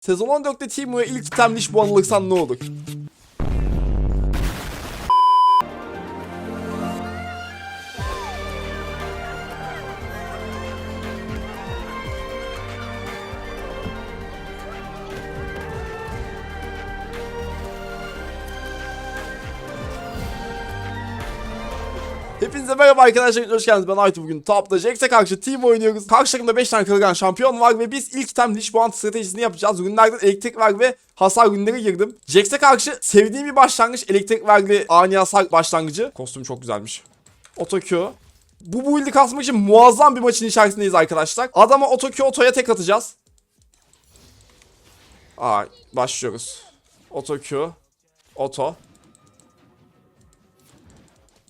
Sezon 14'te Teemu'ya ilk item Lich Bone alırsan ne olur? Merhaba arkadaşlar, hoş geldiniz. Ben Aytu bugün Top'ta Jax'e karşı team oynuyoruz. Karşı takımda 5 tane kırılgan şampiyon var ve biz ilk item Lich Bond stratejisini yapacağız. Ürünlerden elektrik var ve hasar ürünleri girdim. Jax'e karşı sevdiğim bir başlangıç, elektrik vergili ani hasar başlangıcı. Kostüm çok güzelmiş. Otokyo. Bu build'i kasmak için muazzam bir maçın içerisindeyiz arkadaşlar. Adama Otokyo Oto'ya tek atacağız. Aa, başlıyoruz. Otokyo. Oto.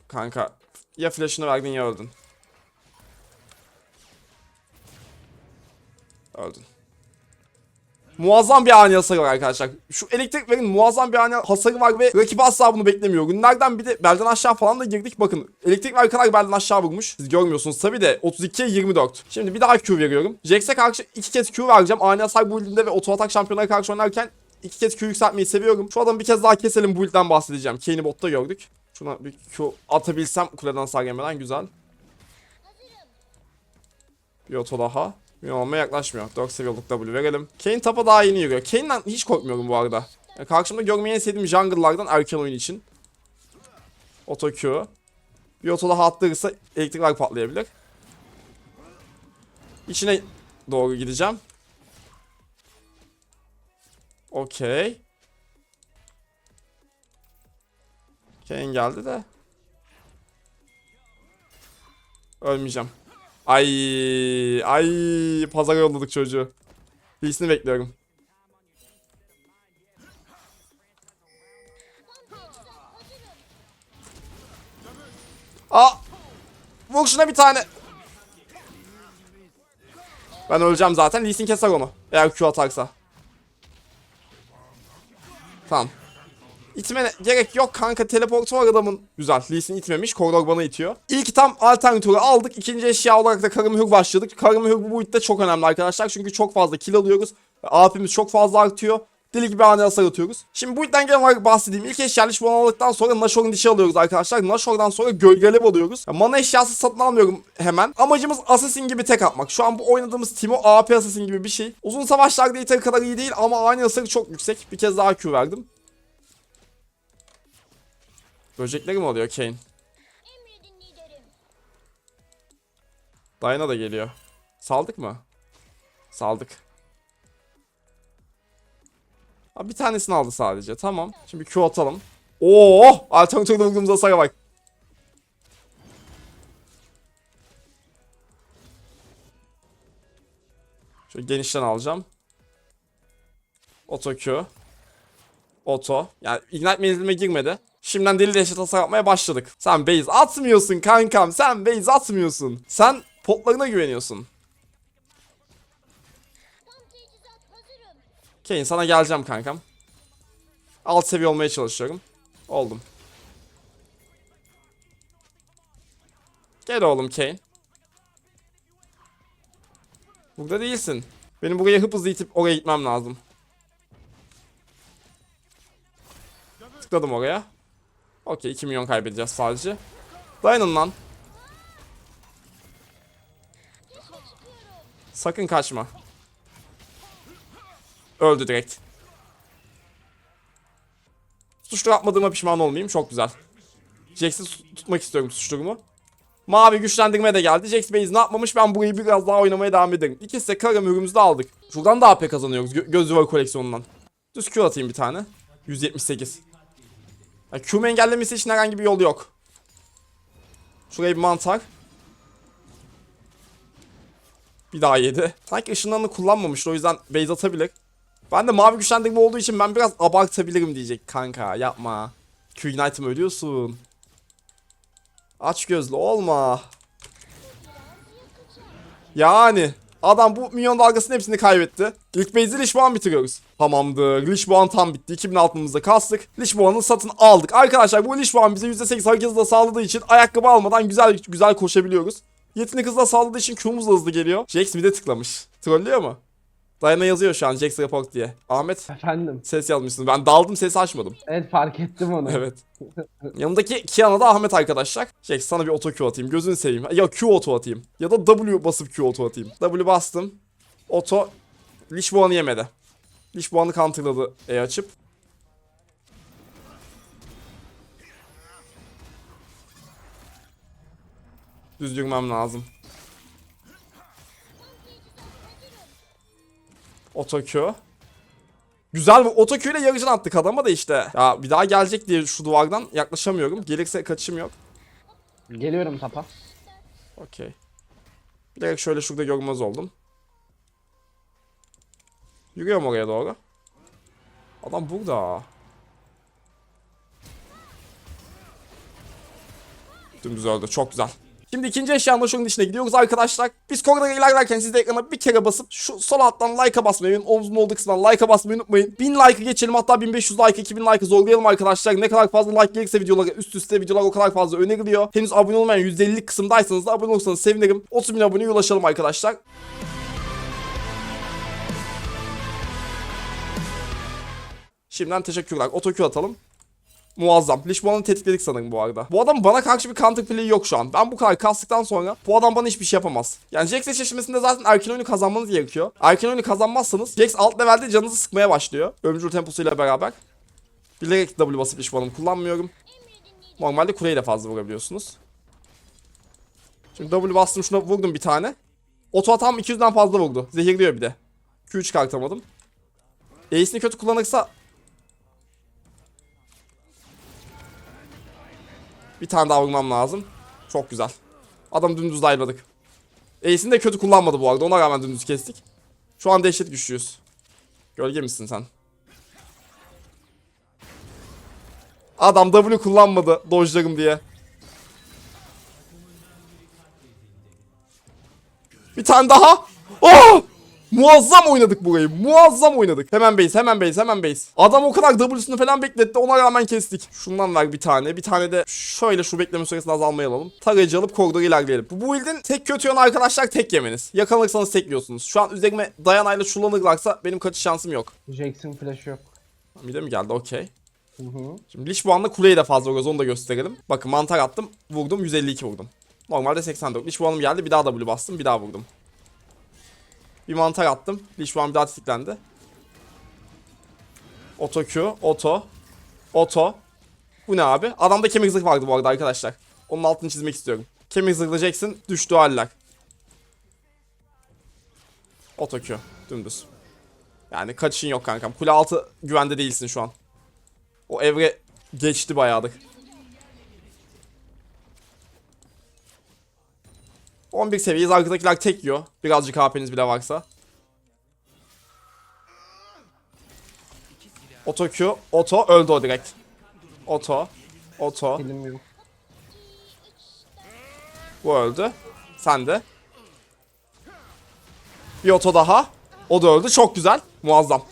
Kanka ya flash'ını verdin ya öldün. Öldün. Muazzam bir ani hasarı var arkadaşlar. Şu elektriklerin muazzam bir ani hasarı var ve rakip asla bunu beklemiyor. Günlerden bir de belden aşağı falan da girdik. Bakın elektrik ver kadar belden aşağı vurmuş. Siz görmüyorsunuz tabi de 32'ye 24. Şimdi bir daha Q veriyorum. Jax'e karşı iki kez Q vereceğim. Ani hasar build'inde ve oto atak şampiyonlara karşı oynarken iki kez Q yükseltmeyi seviyorum. Şu adamı bir kez daha keselim build'den bahsedeceğim. Kane'i botta gördük. Şuna bir Q atabilsem kuleden hasar yemeden güzel. Bir oto daha. Olmaya yaklaşmıyor. 4 seviyoluk W verelim. Kane tapa daha yeni yürüyor. Kane'den hiç korkmuyorum bu arada. Ya karşımda görmeyi en sevdiğim jungle'lardan erken oyun için. Oto Q. Bir oto daha attırırsa elektrikler patlayabilir. İçine doğru gideceğim. Okey. Kane geldi de. Ölmeyeceğim. Ay ay pazara yolladık çocuğu. İyisini bekliyorum. Aa! Vur şuna bir tane. Ben öleceğim zaten. Lee Sin keser onu. Eğer Q atarsa. Tamam. İtmene gerek yok kanka teleportu var adamın. Güzel Lee Sin itmemiş koridor bana itiyor. İlk tam alternatörü aldık. İkinci eşya olarak da karı mühür başladık. Karı mühür bu boyutta çok önemli arkadaşlar. Çünkü çok fazla kill alıyoruz. AP'miz çok fazla artıyor. Deli gibi ani hasar atıyoruz. Şimdi bu ilkten genel olarak bahsedeyim. İlk eşya Bone aldıktan sonra Nashor'un dişi alıyoruz arkadaşlar. Nashor'dan sonra Gölgelev alıyoruz. Ya, mana eşyası satın almıyorum hemen. Amacımız Assassin gibi tek atmak. Şu an bu oynadığımız Timo AP Assassin gibi bir şey. Uzun savaşlarda yeteri kadar iyi değil ama ani hasarı çok yüksek. Bir kez daha Q verdim. Böcekleri mi oluyor Kane? Diana da geliyor. Saldık mı? Saldık. Abi bir tanesini aldı sadece. Tamam. Şimdi Q atalım. Oo! Alternatörde vurduğumuz hasara bak. Şöyle genişten alacağım. Oto Q. Oto. Yani Ignite menzilime girmedi. Şimdiden deli dehşet hasar atmaya başladık. Sen base atmıyorsun kankam. Sen base atmıyorsun. Sen potlarına güveniyorsun. Kane sana geleceğim kankam. Alt seviye olmaya çalışıyorum. Oldum. Gel oğlum Kane. Burada değilsin. Benim buraya hıp hızlı itip oraya gitmem lazım. Tıkladım oraya. Okey 2 milyon kaybedeceğiz sadece. Dayanın lan. Sakın kaçma. Öldü direkt. Suçlu atmadığıma pişman olmayayım. Çok güzel. Jax'i tut- tutmak istiyorum suçlumu. Mavi güçlendirme de geldi. Jax Base ne yapmamış ben burayı biraz daha oynamaya devam ederim. İkisi de kara mührümüzü de aldık. Şuradan da AP kazanıyoruz gö göz duvarı koleksiyonundan. Düz Q atayım bir tane. 178. Yani Q'mu engellemesi için herhangi bir yol yok. Şuraya bir mantar. Bir daha yedi. Sanki ışınlarını kullanmamıştı o yüzden base atabilir. Ben de mavi güçlendirme olduğu için ben biraz abartabilirim diyecek kanka yapma. Q Ignite'ım ölüyorsun. Aç gözlü olma. Yani adam bu milyon dalgasının hepsini kaybetti. İlk base'i Lishboğan bitiriyoruz. Tamamdır. Lishboğan tam bitti. 2000 altımızda kastık. Lishboğan'ı satın aldık. Arkadaşlar bu Lishboğan bize %8 hareket hızı da sağladığı için ayakkabı almadan güzel güzel koşabiliyoruz. Yetenek hızla sağladığı için Q'muz hızlı geliyor. Jax bir de tıklamış. Trollüyor mu? Dayana yazıyor şu an Jax Report diye. Ahmet Efendim. ses yazmışsın. Ben daldım sesi açmadım. Evet fark ettim onu. Evet. Yanımdaki Kiana da Ahmet arkadaşlar. Jax sana bir auto Q atayım. Gözünü seveyim. Ya Q auto atayım. Ya da W basıp Q auto atayım. W bastım. Auto. Lich Boğan'ı yemedi. Lich Boğan'ı counterladı E açıp. Düz yürümem lazım. Q. Güzel bu otoküyle yarıcını attık adama da işte. Ya bir daha gelecek diye şu duvardan yaklaşamıyorum. Gelirse kaçışım yok. Geliyorum tapa. Okey. Bilerek şöyle şurada görmez oldum. Yürüyorum oraya doğru. Adam burada. Dümdüz öldü. Çok güzel. Şimdi ikinci eşyanın şunun içine gidiyoruz arkadaşlar. Biz koridora ilerlerken siz de ekrana bir kere basıp şu sol alttan like'a basmayı, benim omzum olduğu kısımdan like'a basmayı unutmayın. 1000 like'ı geçelim hatta 1500 like, 2000 like'ı zorlayalım arkadaşlar. Ne kadar fazla like gelirse videolara üst üste videolar o kadar fazla öneriliyor. Henüz abone olmayan %50'lik kısımdaysanız da abone olursanız sevinirim. 30 bin aboneye ulaşalım arkadaşlar. Şimdiden teşekkürler. Otokü atalım. Muazzam. Lishman'ı tetikledik sanırım bu arada. Bu adam bana karşı bir counter play yok şu an. Ben bu kadar kastıktan sonra bu adam bana hiçbir şey yapamaz. Yani Jax eşleşmesinde zaten erken oyunu kazanmanız gerekiyor. Erken oyunu kazanmazsanız Jax alt levelde canınızı sıkmaya başlıyor. Ömrül temposuyla beraber. Bilerek W basıp Lishman'ımı kullanmıyorum. Normalde kuleyi de fazla vurabiliyorsunuz. Şimdi W bastım şuna vurdum bir tane. Oto atam 200'den fazla vurdu. Zehirliyor bir de. Q çıkartamadım. Ace'ini kötü kullanırsa Bir tane daha vurmam lazım. Çok güzel. Adam dümdüz dive'ladık. Ace'ini de kötü kullanmadı bu arada. Ona rağmen dümdüz kestik. Şu an dehşet güçlüyüz. Gölge misin sen? Adam W kullanmadı dodge'larım diye. Bir tane daha. Oh! Muazzam oynadık burayı. Muazzam oynadık. Hemen base, hemen base, hemen base. Adam o kadar W'sunu falan bekletti. Ona rağmen kestik. Şundan ver bir tane. Bir tane de şöyle şu bekleme süresini azalmaya alalım. Tarayıcı alıp koridora ilerleyelim. Bu build'in tek kötü yanı arkadaşlar tek yemeniz. Yakalanırsanız tek yiyorsunuz. Şu an üzerime dayanayla şulanırlarsa benim kaçış şansım yok. Jackson flash yok. Bir de mi geldi? Okey. Şimdi Lich bu anda kuleyi de fazla vuruyoruz onu da gösterelim. Bakın mantar attım. Vurdum 152 vurdum. Normalde 84. Lich bu geldi bir daha W bastım bir daha vurdum. Bir mantar attım. Lich bu an bir daha tetiklendi. Oto Q. Oto. Oto. Bu ne abi? Adamda kemik zırh vardı bu arada arkadaşlar. Onun altını çizmek istiyorum. Kemik zırhlı düştü haller. Oto Q. Dümdüz. Yani kaçışın yok kankam. Kule altı güvende değilsin şu an. O evre geçti bayağıdır. 11 seviyeyiz. Arkadakiler tek yiyor. Birazcık HP'niz bile varsa. Oto Q. Oto. Öldü o direkt. Oto. Oto. Bu öldü. Sen de. Bir oto daha. O da öldü. Çok güzel. Muazzam.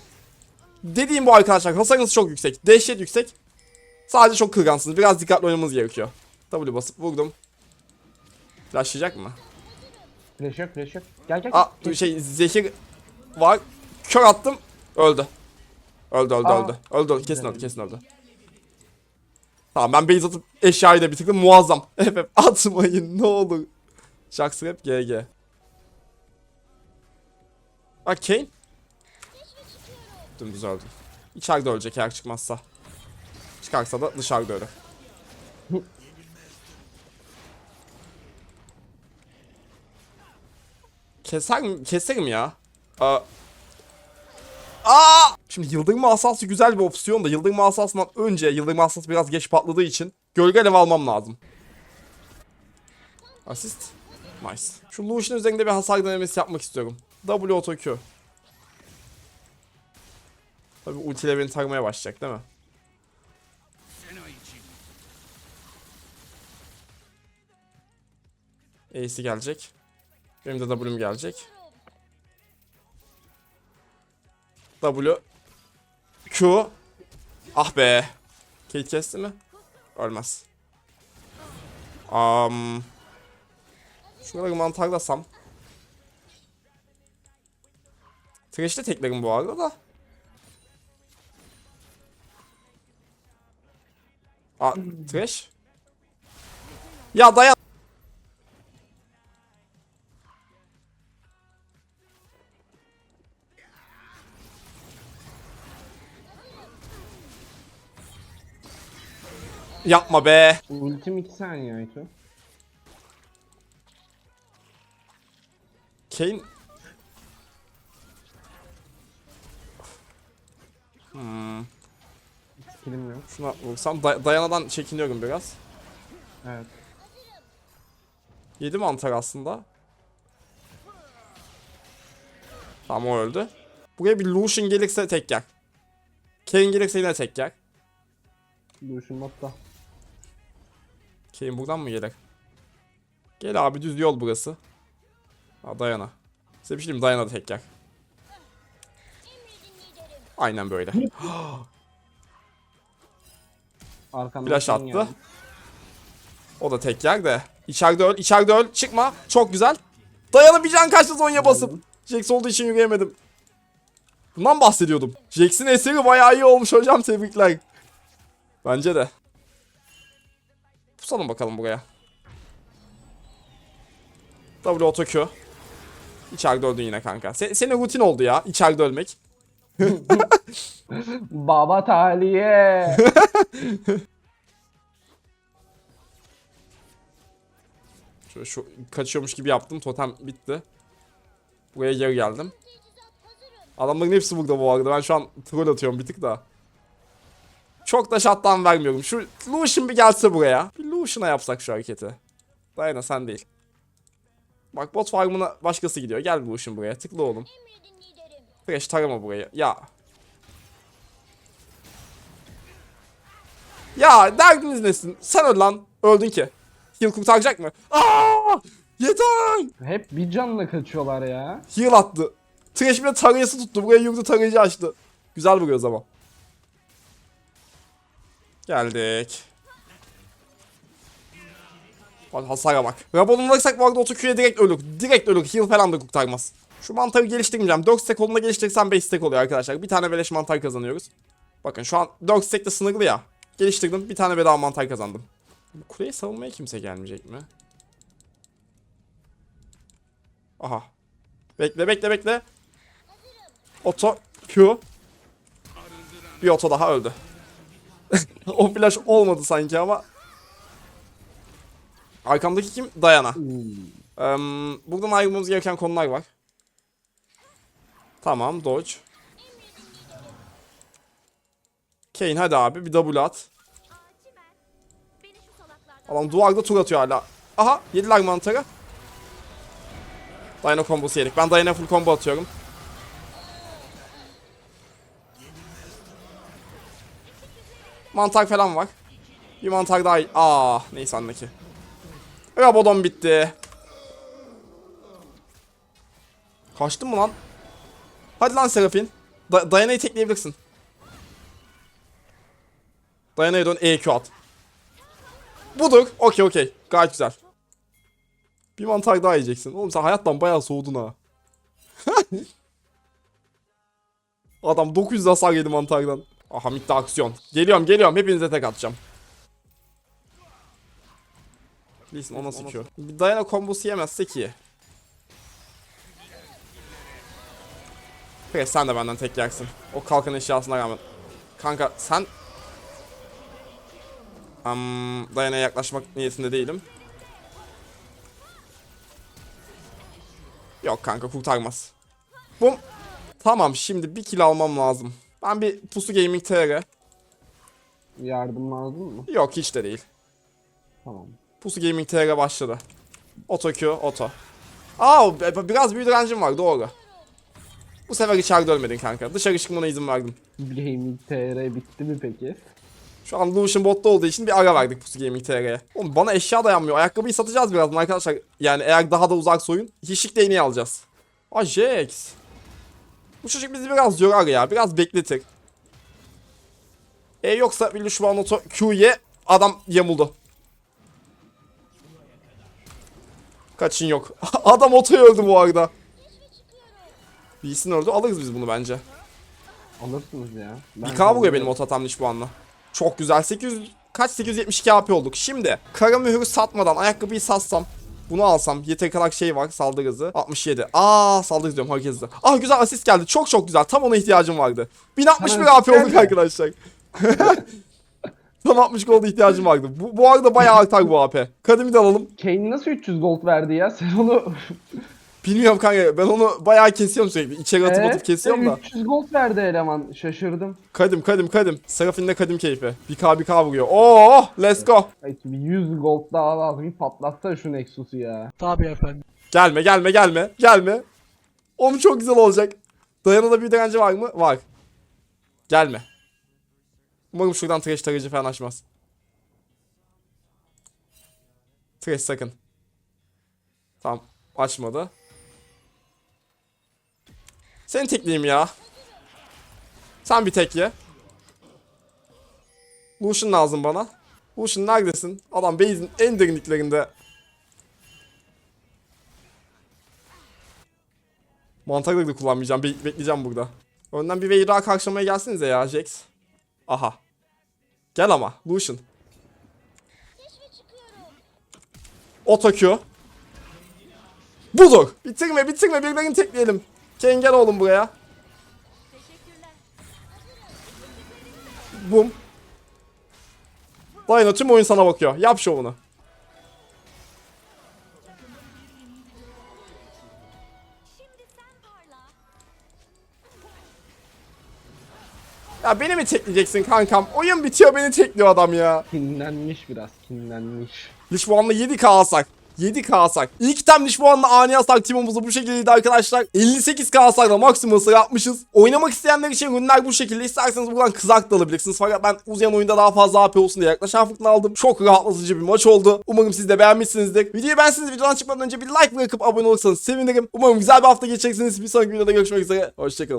Dediğim bu arkadaşlar. Hasarınız çok yüksek. Dehşet yüksek. Sadece çok kırgansınız. Biraz dikkatli oynamanız gerekiyor. W basıp vurdum. Flashlayacak mı? Flash yok flash yok. Gel gel. Aa gel. şey zehir var. Kör attım. Öldü. Öldü öldü Aa. öldü. Öldü öldü. Kesin öldü kesin öldü. Tamam ben base atıp eşyayı da bitirdim. Muazzam. FF atmayın ne olur. Jax rap GG. Bak Kane. Dümdüz öldü. İçeride ölecek eğer çıkmazsa. Çıkarsa da dışarıda ölür. Keser mi? Keserim ya. Aa. Aa! Şimdi yıldırım asası güzel bir opsiyon da yıldırım asasından önce yıldırım asası biraz geç patladığı için gölge alev almam lazım. Asist. Nice. Şu Lucian üzerinde bir hasar denemesi yapmak istiyorum. W auto Q. Tabi ultiyle beni tarmaya başlayacak değil mi? Ace'i gelecek. Benim de W'm gelecek. W Q Ah be. Kate kesti mi? Ölmez. Um, şuraları mantarlasam. Thresh'te teklerim bu arada da. Aa, Thresh. Ya dayan. Yapma be. Ultim 2 saniye Aytu. Kane Hmm, Skillim yok. şuna vursam day- dayanadan çekiniyorum biraz. Evet. Yedi mantar aslında. Tamam o öldü. Buraya bir Lucian gelirse tek yer. Kane gelirse yine tek yer. Duruşun botta. Kane buradan mı gelir? Gel abi düz yol burası. Ha Dayana. Size bir şey diyeyim Dayana da tek yer. Emredin liderim. Aynen böyle. Arkamdan Flash attı. O da tek yer de. İçeride öl, içeride öl. Çıkma. Çok güzel. Dayana bir can kaçtı Zonya basıp. Jax olduğu için yürüyemedim. Bundan bahsediyordum. Jax'in eseri bayağı iyi olmuş hocam tebrikler. Bence de. Pusalım bakalım buraya. W auto Q. İçeride öldün yine kanka. Se senin rutin oldu ya içeride ölmek. Baba taliye. Şöyle şu kaçıyormuş gibi yaptım. Totem bitti. Buraya geri geldim. Adamların hepsi burada bu arada. Ben şu an troll atıyorum bir tık da. Çok da shutdown vermiyorum. Şu Lucian bir gelse buraya. Bir Lucian'a yapsak şu hareketi. Dayana sen değil. Bak bot farmına başkası gidiyor. Gel Lucian buraya. Tıkla oğlum. Fresh tarama burayı. Ya. Ya derdiniz nesin? Sen öl lan. Öldün ki. Heal kurtaracak mı? Aa! Yeter! Hep bir canla kaçıyorlar ya. Heal attı. Thresh bile tarayısı tuttu. Buraya yurdu tarayıcı açtı. Güzel vuruyoruz ama. Geldik. Bak hasara bak. Rabon'u alırsak bu arada otoküye direkt ölür. Direkt ölür. Heal falan da kurtarmaz. Şu mantarı geliştirmeyeceğim. 4 stack olduğunda geliştirirsem 5 stack oluyor arkadaşlar. Bir tane beleş mantar kazanıyoruz. Bakın şu an 4 stack de sınırlı ya. Geliştirdim. Bir tane bedava mantar kazandım. Bu kuleyi savunmaya kimse gelmeyecek mi? Aha. Bekle bekle bekle. Oto Q. Bir oto daha öldü. o flash olmadı sanki ama. Arkamdaki kim? Dayana. Eee, buradan ayrılmamız gereken konular var. Tamam dodge. Kane hadi abi bir double at. Adam duvarda tur atıyor hala. Aha yediler mantarı. Dayana kombosu yedik. Ben Dayana full combo atıyorum. Mantar falan var. Bir mantar daha. Aa, neyse andaki. Rabodon bitti. Kaçtın mı lan? Hadi lan Serafin. Da Dayana'yı tekleyebilirsin. Dayana'ya dön EQ at. Budur. Okey okey. Gayet güzel. Bir mantar daha yiyeceksin. Oğlum sen hayattan bayağı soğudun ha. Adam 900 hasar yedi mantardan. Aha mitte aksiyon. Geliyorum geliyorum hepinize tek atacağım. Listen ona sıkıyor. Bir Diana kombosu yemezsek iyi. Peki sen de benden tek yersin. O kalkan eşyasına rağmen. Kanka sen... Um, Diana'ya yaklaşmak niyetinde değilim. Yok kanka kurtarmaz. Bum. Tamam şimdi bir kill almam lazım. Ben bir Pusu Gaming TR. Yardım lazım mı? Yok hiç de değil. Tamam. Pusu Gaming TR başladı. Oto Q, oto. Aa b- biraz büyü direncim var doğru. Bu sefer içeride ölmedin kanka. Dışarı çıkmana izin verdim. Gaming TR bitti mi peki? Şu an Lucian botta olduğu için bir ara verdik Pusu Gaming TR'ye. Oğlum bana eşya dayanmıyor. Ayakkabıyı satacağız birazdan arkadaşlar. Yani eğer daha da uzak soyun. Hiçlik değneği alacağız. Aa Jax. Bu çocuk bizi biraz yorar ya. Biraz bekletir. E yoksa bir şu an oto Q'ye adam yamuldu. Kaçın yok. adam otoya öldü bu arada. Lee Sin öldü. Alırız biz bunu bence. Alırsınız ya. Ben 1K vuruyor benim ototam Lich bu anla. Çok güzel. 800 kaç 872 AP olduk. Şimdi kara mühürü satmadan ayakkabıyı satsam bunu alsam yeteri kadar şey var saldırı hızı 67. Aa saldırı diyorum hareket hızı. Ah güzel asist geldi. Çok çok güzel. Tam ona ihtiyacım vardı. 1061 Sana AP olduk arkadaşlar. Tam 60 golda ihtiyacım vardı. Bu, bu arada bayağı artar bu AP. Kademi de alalım. Kane nasıl 300 gold verdi ya? Sen onu Bilmiyorum kanka ben onu bayağı kesiyorum sürekli. İçeri atıp Ee, atıp kesiyorum da. 300 gold verdi eleman. Şaşırdım. Kadim kadim kadim. Serafin'de kadim keyfi. 1K 1K vuruyor. Oo let's go. Ay, bir 100 gold daha lazım. Bir patlatsa şu Nexus'u ya. Tabii efendim. Gelme gelme gelme gelme. Oğlum çok güzel olacak. Dayanada bir direnci var mı? Var. Gelme. Umarım şuradan trash tarayıcı falan açmaz. Trash sakın. Tamam açmadı. Seni tekleyeyim ya. Sen bir tekle. Lucian lazım bana. Lucian neredesin? Adam base'in en derinliklerinde. Mantarları da kullanmayacağım. Be- bekleyeceğim burada. Önden bir daha karşılamaya gelsinize ya Jax. Aha. Gel ama Lucian. Auto Q. Budur. Bitirme bitirme birilerini tekleyelim. Kane gel oğlum buraya. Bum. Dayana tüm oyun sana bakıyor. Yap şovunu. Ya beni mi tekleyeceksin kankam? Oyun bitiyor beni tekliyor adam ya. Kinlenmiş biraz. Kinlenmiş. Lich bu anda 7k alsak. 7k alsak. İlk bu anda ani alsak timumuzu bu şekildeydi arkadaşlar. 58k alsak da maksimum hasar yapmışız. Oynamak isteyenler için ürünler bu şekilde. İsterseniz buradan kızak da alabilirsiniz. Fakat ben uzayan oyunda daha fazla AP olsun diye yaklaşan fırtına aldım. Çok rahatlatıcı bir maç oldu. Umarım siz de beğenmişsinizdir. Videoyu beğenseniz videodan çıkmadan önce bir like bırakıp abone olursanız sevinirim. Umarım güzel bir hafta geçeceksiniz. Bir sonraki videoda görüşmek üzere. Hoşçakalın.